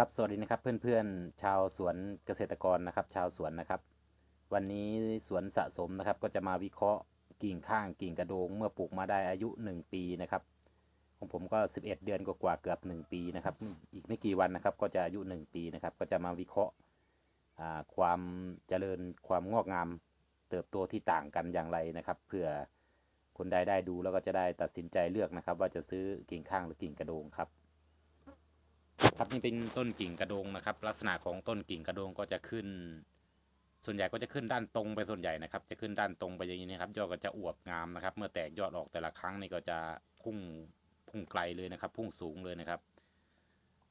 ครับสวัสดีนะครับเพื่อนๆชาวสวนเกษตรกรนะครับ ชาวสวนนะครับ วันนี้สวนสะสมนะครับ ก็จะมาวิเคราะห์กิ่งข้างกิ่งกระโดง เมื่อปลูกมาได้อายุ 1 ปีนะครับ ของผมก็ 11 เดือนกว่าๆเกือบ 1 ปีนะครับ อีกไม่กี่วันนะครับ ก็จะอายุ 1 ปีนะครับ ก็จะมาวิเคราะห์ความเจริญความงอกงามเติบโตที่ต่างกันอย่างไรนะครับเพื่อคนใดได้ดูแล้วก็จะได้ตัดสินใจเลือกนะครับ ว่าจะซื้อกิ่งข้างหรือกิ่งกระโดงครับ ครับนี่เป็นต้นกิ่งกระโดงนะครับ ลักษณะของต้นกิ่งกระโดงก็จะขึ้น ส่วนใหญ่ก็จะขึ้นด้านตรงไปส่วนใหญ่นะครับ จะขึ้นด้านตรงไปอย่างนี้นะครับ ยอดก็จะอวบงามนะครับ เมื่อแตกยอดออกแต่ละครั้งนี่ก็จะพุ่งพุ่งไกลเลยนะครับ พุ่งสูงเลยนะครับ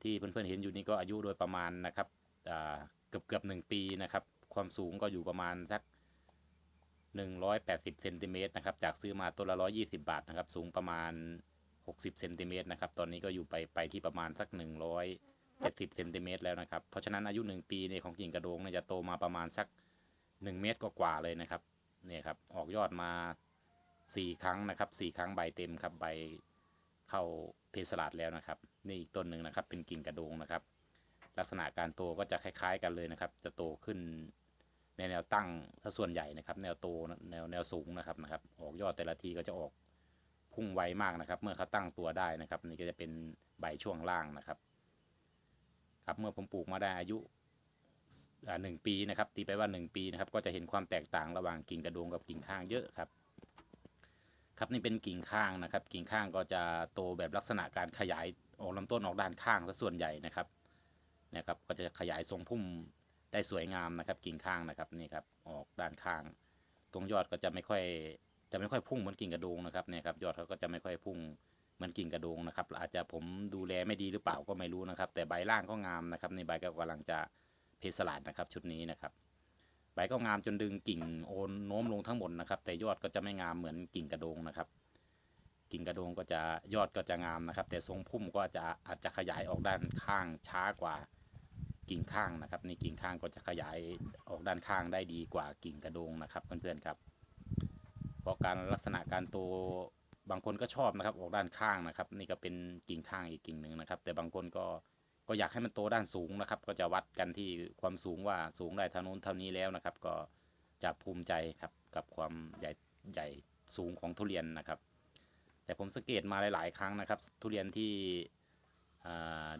ที่เพื่อนๆเห็นอยู่นี่ก็อายุโดยประมาณนะครับเกือบเกือบหนึ่งปีนะครับ ความสูงก็อยู่ประมาณสักหนึ่งร้อยแปดสิบเซนติเมตรนะครับ จากซื้อมาตัวละร้อยี่สิบาทนะครับ สูงประมาณ 60เซนติเมตรนะครับ ตอนนี้ก็อยู่ไปไปที่ประมาณสัก 170เซนติเมตรแล้วนะครับ เพราะฉะนั้นอายุ 1 ปีเนี่ยของกิ่งกระโดงเนี่ยจะโตมาประมาณสัก 1 เมตรกว่าๆเลยนะครับ เนี่ยครับ ออกยอดมา 4 ครั้งนะครับ 4 ครั้งใบเต็มครับ ใบเข้าเพสลาดแล้วนะครับ นี่อีกต้นหนึ่งนะครับ เป็นกิ่งกระโดงนะครับ ลักษณะการโตก็จะคล้าย ๆ กันเลยนะครับ จะโตขึ้นในแนวตั้งถ้าส่วนใหญ่นะครับ แนวโตแนวแนวสูงนะครับนะครับ ออกยอดแต่ละทีก็จะออก พุ่งไวมากนะครับ เมื่อเขาตั้งตัวได้นะครับ นี่ก็จะเป็นใบช่วงล่างนะครับ ครับเมื่อผมปลูกมาได้อายุหนึ่งปีนะครับ ตีไปว่าหนึ่งปีนะครับ ก็จะเห็นความแตกต่างระหว่างกิ่งกระดงกับกิ่งข้างเยอะครับ ครับนี่เป็นกิ่งข้างนะครับ กิ่งข้างก็จะโตแบบลักษณะการขยายออกลำต้นออกด้านข้างซะส่วนใหญ่นะครับนะครับ ก็จะขยายทรงพุ่มได้สวยงามนะครับ กิ่งข้างนะครับนี่ครับออกด้านข้าง ตรงยอดก็จะไม่ค่อย จะไม่ค่อยพุ่งเหมือนกิ่งกระโดงนะครับเนี่ยครับยอดเขาก็จะไม่ค่อยพุ่งเหมือนกิ่งกระโดงนะครับ อาจจะผมดูแลไม่ดีหรือเปล่าก็ไม่รู้นะครับ แต่ใบล่างก็งามนะครับในใบก็กำลังจะเพสลาดนะครับชุดนี้นะครับ ใบก็งามจนดึงกิ่งโอนโน้มลงทั้งหมดนะครับ แต่ยอดก็จะไม่งามเหมือนกิ่งกระโดงนะครับกิ่งกระโดงก็จะยอดก็จะงามนะครับ แต่ทรงพุ่มก็จะอาจจะขยายออกด้านข้างช้ากว่ากิ่งข้างนะครับนี่กิ่งข้างก็จะขยายออกด้านข้างได้ดีกว่ากิ่งกระโดงนะครับเพื่อนๆครับ ราะการลักษณะการโตบางคนก็ชอบนะครับ ออกด้านข้างนะครับ นี่ก็เป็นกิ่งข้างอีกกิ่งหนึ่งนะครับ แต่บางคนก็ก็อยากให้มันโตด้านสูงนะครับ ก็จะวัดกันที่ความสูงว่าสูงได้เท่านู้นเท่านี้แล้วนะครับ ก็จะภูมิใจครับกับความใหญ่ใหญ่สูงของทุเรียนนะครับ แต่ผมสังเกตมาหลาย ๆ ครั้งนะครับ ทุเรียนที่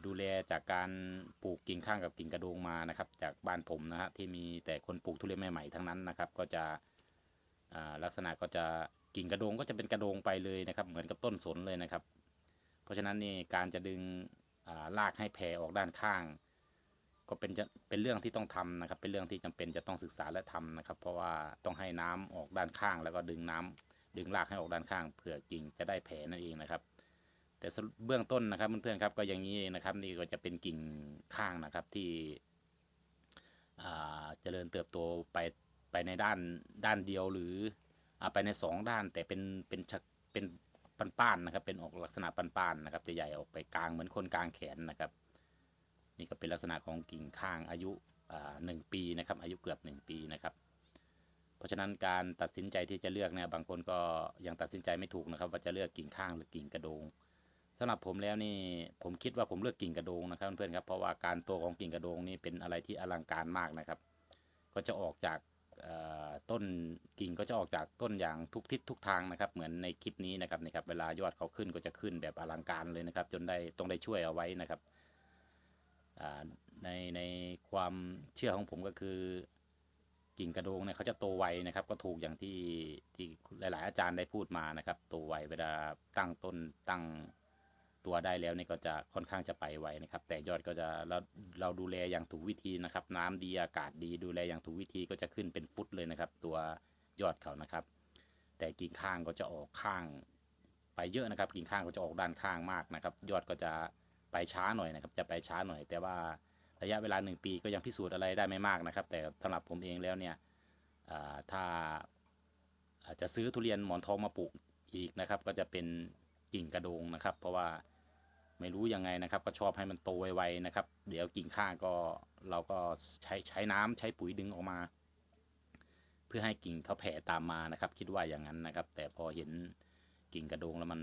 ดูแลจากการปลูกกิ่งข้างกับกิ่งกระโดงมานะครับ จากบ้านผมนะฮะที่มีแต่คนปลูกทุเรียนใหม่ๆทั้งนั้นนะครับ ก็จะ ลักษณะก็จะกิ่งกระโดงก็จะเป็นกระโดงไปเลยนะครับ เหมือนกับต้นสนเลยนะครับ เพราะฉะนั้นนี่การจะดึงรากให้แผ่ออกด้านข้าง ก็เป็นจะเป็นเรื่องที่ต้องทำนะครับ เป็นเรื่องที่จำเป็นจะต้องศึกษาและทำนะครับ เพราะว่าต้องให้น้ำออกด้านข้าง แล้วก็ดึงน้ำดึงรากให้ออกด้านข้างเผื่อกิ่งจะได้แผ่นั่นเองนะครับ แต่เบื้องต้นนะครับเพื่อนๆครับก็อย่างนี้นะครับ นี่ก็จะเป็นกิ่งข้างนะครับที่เจริญเติบโตไป ไปในด้านด้านเดียวหรือไปในสองด้านแต่เป็นเป็นเป็นปันป้านนะครับ เป็นออกลักษณะปันป้านนะครับจะใหญ่ออกไปกลางเหมือนคนกลางแขนนะครับ นี่ก็เป็นลักษณะของกิ่งข้างอายุหนึ่งปีนะครับ อายุเกือบหนึ่งปีนะครับ เพราะฉะนั้นการตัดสินใจที่จะเลือกเนี่ยบางคนก็ยังตัดสินใจไม่ถูกนะครับ ว่าจะเลือกกิ่งข้างหรือกิ่งกระโดงสำหรับผมแล้วนี่ผมคิดว่าผมเลือกกิ่งกระโดงนะครับเพื่อนๆครับเพราะว่าการโตของกิ่งกระโดงนี่เป็นอะไรที่อลังการมากนะครับ ก็จะออกจาก ต้นกิ่งก็จะออกจากต้นอย่างทุกทิศทุกทางนะครับ เหมือนในคลิปนี้นะครับนี่ครับ เวลายอดเขาขึ้นก็จะขึ้นแบบอลังการเลยนะครับ จนได้ต้องได้ช่วยเอาไว้นะครับในในความเชื่อของผมก็คือกิ่งกระโดงเนี่ยเขาจะโตไวนะครับ ก็ถูกอย่างที่ที่หลาย ๆ อาจารย์ได้พูดมานะครับ โตไวเวลาตั้งต้นตั้ง ตัวได้แล้วนี่ก็จะค่อนข้างจะไปไวนะครับ แต่ยอดก็จะเราเราดูแลอย่างถูกวิธีนะครับ น้ำดีอากาศดีดูแลอย่างถูกวิธีก็จะขึ้นเป็นฟุตเลยนะครับ ตัวยอดเขานะครับ แต่กิ่งข้างก็จะออกข้าง ไปเยอะนะครับ กิ่งข้างก็จะออกด้านข้างมากนะครับ ยอดก็จะไปช้าหน่อยนะครับ จะไปช้าหน่อย แต่ว่าระยะเวลาหนึ่งปีก็ยังพิสูจน์อะไรได้ไม่มากนะครับ แต่สำหรับผมเองแล้วเนี่ยถ้าจะซื้อทุเรียนหมอนทองมาปลูกอีกนะครับ ก็จะเป็นกิ่งกระโดงนะครับ เพราะว่า ไม่รู้ยังไงนะครับ ก็ชอบให้มันโตไวๆนะครับ เดี๋ยวกิ่งข้างก็เราก็ใช้ใช้น้ำใช้ปุ๋ยดึงออกมา เพื่อให้กิ่งเขาแผ่ตามมานะครับ คิดว่าอย่างนั้นนะครับ แต่พอเห็นกิ่งกระโดงแล้วมัน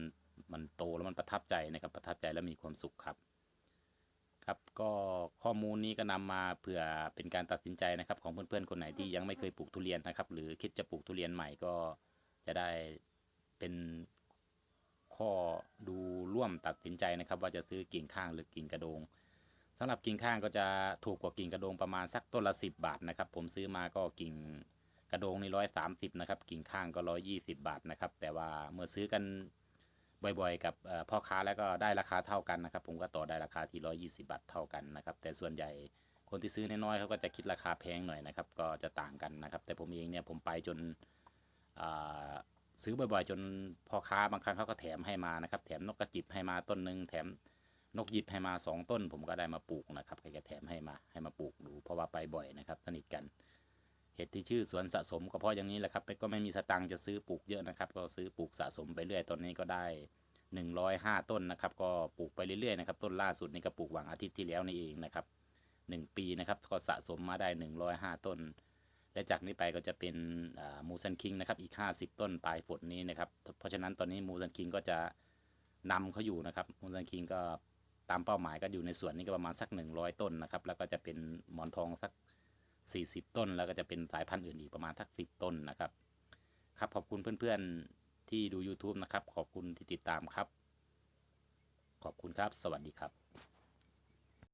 มันโตแล้วมันประทับใจนะครับ ประทับใจแล้วมีความสุขครับ ครับก็ข้อมูลนี้ก็นำมาเผื่อเป็นการตัดสินใจนะครับ ของเพื่อนๆคนไหนที่ยังไม่เคยปลูกทุเรียนนะครับ หรือคิดจะปลูกทุเรียนใหม่ก็จะได้เป็น ข้อดูร่วมตัดสินใจนะครับ ว่าจะซื้อกิ่งข้างหรือกิ่งกระโดงสำหรับกิ่งข้างก็จะถูกกว่ากิ่งกระโดงประมาณสักต้นละสิบบาทนะครับ ผมซื้อมาก็กิ่งกระโดงนี่ร้อยสามสิบนะครับ กิ่งข้างก็ร้อยยี่สิบาทนะครับ แต่ว่าเมื่อซื้อกันบ่อยๆ กับพ่อค้าแล้วก็ได้ราคาเท่ากันนะครับ ผมก็ต่อได้ราคาที่ร้อยี่สิบาทเท่ากันนะครับ แต่ส่วนใหญ่คนที่ซื้อน้อยๆเขาก็จะคิดราคาแพงหน่อยนะครับ ก็จะต่างกันนะครับ แต่ผมเองเนี่ยผมไปจนอ่า ซื้อบ่อยๆ จนพ่อค้าบางครั้งเขาก็แถมให้มานะครับ แถมนกกระจิบให้มาต้นหนึ่งแถมนกหยิบให้มาสองต้น ผมก็ได้มาปลูกนะครับแกก็แถมให้มาให้มาปลูกดูเพราะว่าไปบ่อยนะครับสนิทกันเหตุที่ชื่อสวนสะสมก็เพราะอย่างนี้แหละครับก็ไม่มีสตังค์จะซื้อปลูกเยอะนะครับ ก็ซื้อปลูกสะสมไปเรื่อยตอนนี้ก็ได้ 105 ต้นนะครับ ก็ปลูกไปเรื่อยๆนะครับต้นล่าสุดนี่ก็ปลูกหวังอาทิตย์ที่แล้วนี่เองนะครับ1ปีนะครับก็สะสมมาได้ 105 ต้น และจากนี้ไปก็จะเป็นมูซันคิงนะครับอีก 50 ต้นปลายฝนนี้นะครับ เพราะฉะนั้นตอนนี้มูซันคิงก็จะนำเขาอยู่นะครับมูซันคิงก็ตามเป้าหมายก็อยู่ในส่วนนี้ก็ประมาณสัก 100 ต้นนะครับ แล้วก็จะเป็นหมอนทองสัก 40 ต้น แล้วก็จะเป็นสายพันธุ์อื่นอีกประมาณสัก 10 ต้นนะครับ ครับขอบคุณเพื่อนๆที่ดู YouTube นะครับ ขอบคุณที่ติดตามครับ ขอบคุณครับ สวัสดีครับ